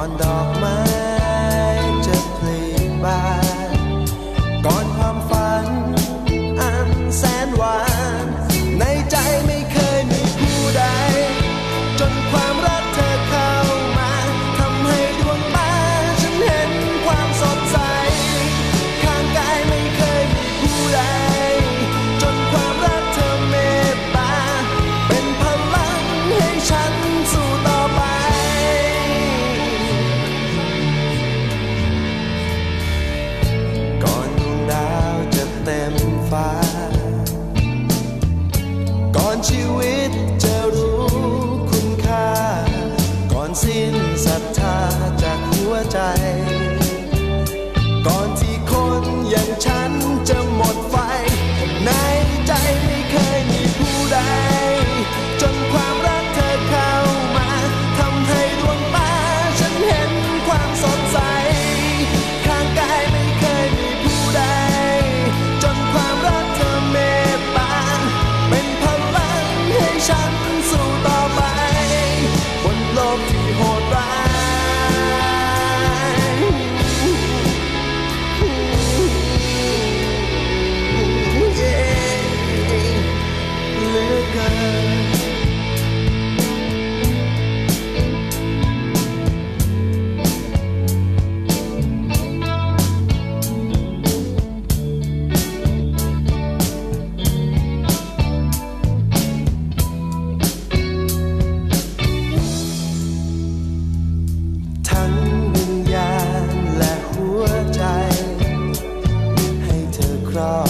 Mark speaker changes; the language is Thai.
Speaker 1: one dark man. ชีวิตจะรู้คุณค่า ก่อนสิ้นศรัทธาจากหัวใจ ก่อนที่คนอย่างฉันจะ now